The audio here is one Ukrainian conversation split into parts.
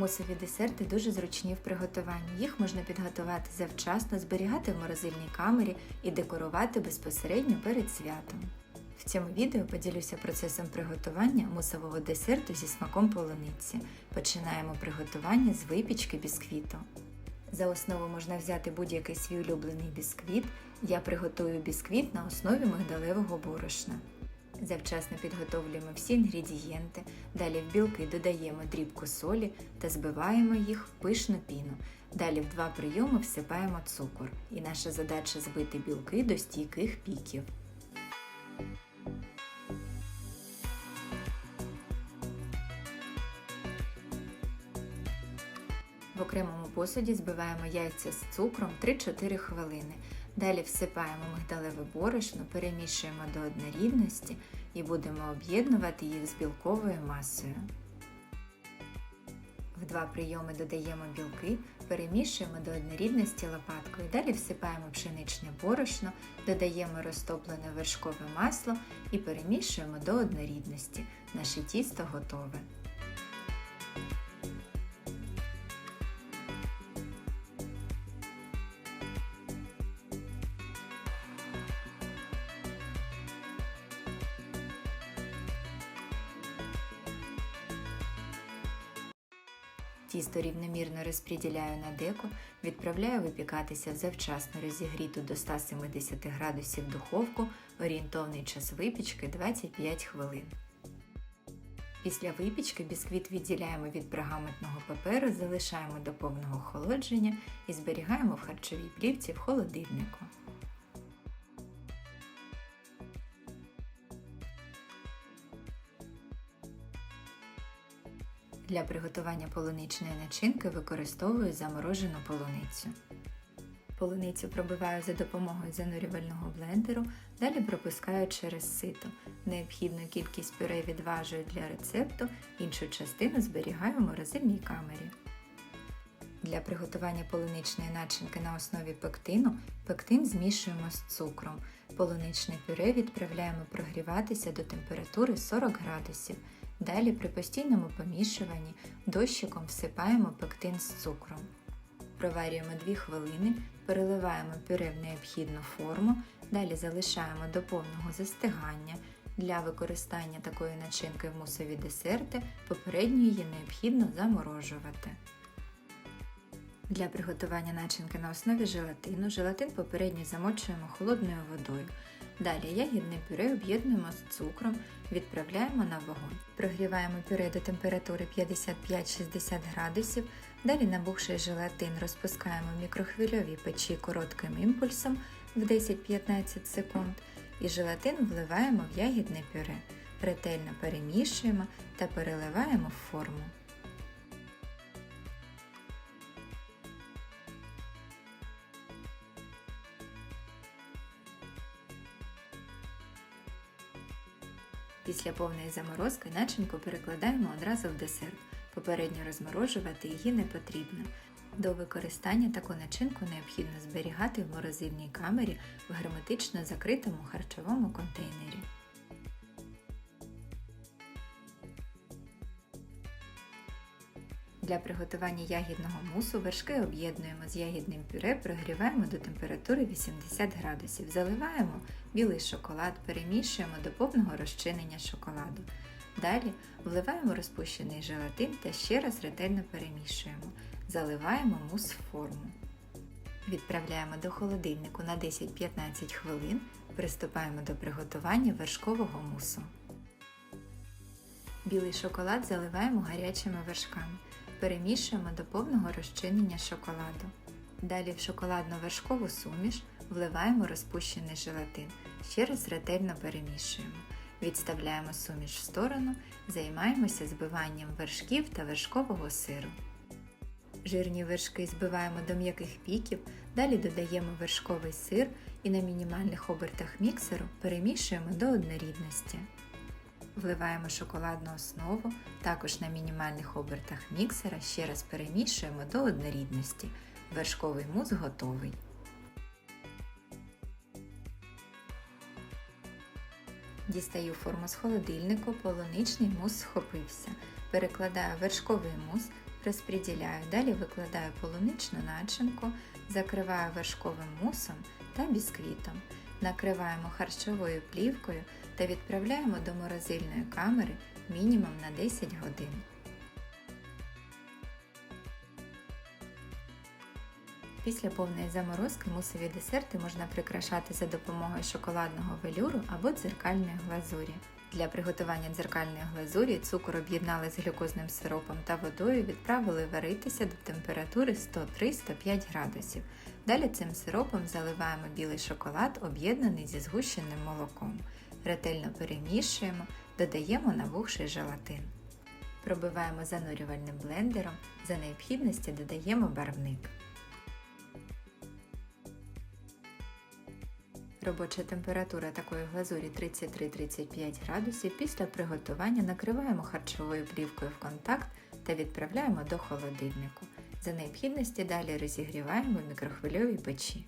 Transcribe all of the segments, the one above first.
Мусові десерти дуже зручні в приготуванні. Їх можна підготувати завчасно, зберігати в морозильній камері і декорувати безпосередньо перед святом. В цьому відео поділюся процесом приготування мусового десерту зі смаком полуниці. Починаємо приготування з випічки бісквіту. За основу можна взяти будь-який свій улюблений бісквіт. Я приготую бісквіт на основі мигдалевого борошна. Завчасно підготовлюємо всі інгредієнти, далі в білки додаємо дрібку солі та збиваємо їх в пишну піну. Далі в два прийоми всипаємо цукор, і наша задача збити білки до стійких піків. В окремому посуді збиваємо яйця з цукром 3-4 хвилини. Далі всипаємо мигдалеве борошно, перемішуємо до однорідності і будемо об'єднувати їх з білковою масою. В два прийоми додаємо білки, перемішуємо до однорідності лопаткою. Далі всипаємо пшеничне борошно, додаємо розтоплене вершкове масло і перемішуємо до однорідності. Наше тісто готове. Тісто рівномірно розподіляю на деко, відправляю випікатися в завчасно розігріту до 170 градусів духовку, орієнтовний час випічки 25 хвилин. Після випічки бісквіт відділяємо від пергаментного паперу, залишаємо до повного охолодження і зберігаємо в харчовій плівці в холодильнику. Для приготування полуничної начинки використовую заморожену полуницю. Полуницю пробиваю за допомогою занурювального блендеру, далі пропускаю через сито. Необхідну кількість пюре відважую для рецепту, іншу частину зберігаю в морозильній камері. Для приготування полуничної начинки на основі пектину пектин змішуємо з цукром. Полуничне пюре відправляємо прогріватися до температури 40 градусів. Далі при постійному помішуванні дощиком всипаємо пектин з цукром. Проварюємо 2 хвилини, переливаємо пюре в необхідну форму, далі залишаємо до повного застигання. Для використання такої начинки в мусові десерти попередньо її необхідно заморожувати. Для приготування начинки на основі желатину желатин попередньо замочуємо холодною водою. Далі ягідне пюре об'єднуємо з цукром, відправляємо на вогонь. Прогріваємо пюре до температури 55-60 градусів. Далі набухший желатин розпускаємо в мікрохвильовій печі коротким імпульсом в 10-15 секунд і желатин вливаємо в ягідне пюре. Ретельно перемішуємо та переливаємо в форму. Після повної заморозки начинку перекладаємо одразу в десерт. Попередньо розморожувати її не потрібно. До використання таку начинку необхідно зберігати в морозильній камері в герметично закритому харчовому контейнері. Для приготування ягідного мусу вершки об'єднуємо з ягідним пюре, прогріваємо до температури 80 градусів, заливаємо білий шоколад, перемішуємо до повного розчинення шоколаду. Далі вливаємо розпущений желатин та ще раз ретельно перемішуємо. Заливаємо мус в форму. Відправляємо до холодильнику на 10-15 хвилин, приступаємо до приготування вершкового мусу. Білий шоколад заливаємо гарячими вершками. Перемішуємо до повного розчинення шоколаду. Далі в шоколадно-вершкову суміш вливаємо розпущений желатин. Ще раз ретельно перемішуємо. Відставляємо суміш в сторону, займаємося збиванням вершків та вершкового сиру. Жирні вершки збиваємо до м'яких піків, далі додаємо вершковий сир і на мінімальних обертах міксеру перемішуємо до однорідності. Вливаємо шоколадну основу, також на мінімальних обертах міксера ще раз перемішуємо до однорідності. Вершковий мус готовий. Дістаю форму з холодильнику, полуничний мус схопився. Перекладаю вершковий мус, розподіляю, далі викладаю полуничну начинку, закриваю вершковим мусом та бісквітом. Накриваємо харчовою плівкою та відправляємо до морозильної камери мінімум на 10 годин. Після повної заморозки мусові десерти можна прикрашати за допомогою шоколадного велюру або дзеркальної глазурі. Для приготування дзеркальної глазурі цукор об'єднали з глюкозним сиропом та водою, відправили варитися до температури 103-105 градусів. Далі цим сиропом заливаємо білий шоколад, об'єднаний зі згущеним молоком. Ретельно перемішуємо, додаємо набухший желатин. Пробиваємо занурювальним блендером, за необхідності додаємо барвник. Робоча температура такої глазурі 33-35 градусів. Після приготування накриваємо харчовою плівкою в контакт та відправляємо до холодильнику. За необхідності далі розігріваємо в мікрохвильовій печі.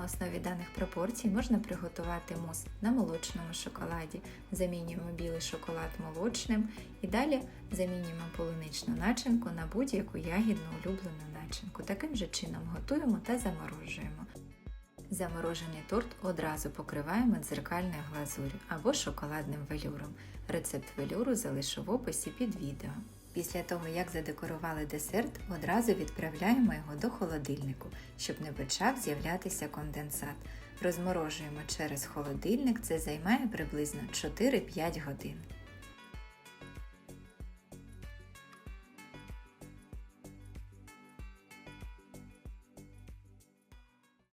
На основі даних пропорцій можна приготувати мус на молочному шоколаді. Замінюємо білий шоколад молочним і далі замінюємо полуничну начинку на будь-яку ягідну улюблену начинку. Таким же чином готуємо та заморожуємо. Заморожений торт одразу покриваємо дзеркальною глазур'ю або шоколадним велюром. Рецепт велюру залишу в описі під відео. Після того, як задекорували десерт, одразу відправляємо його до холодильнику, щоб не почав з'являтися конденсат. Розморожуємо через холодильник, це займає приблизно 4-5 годин.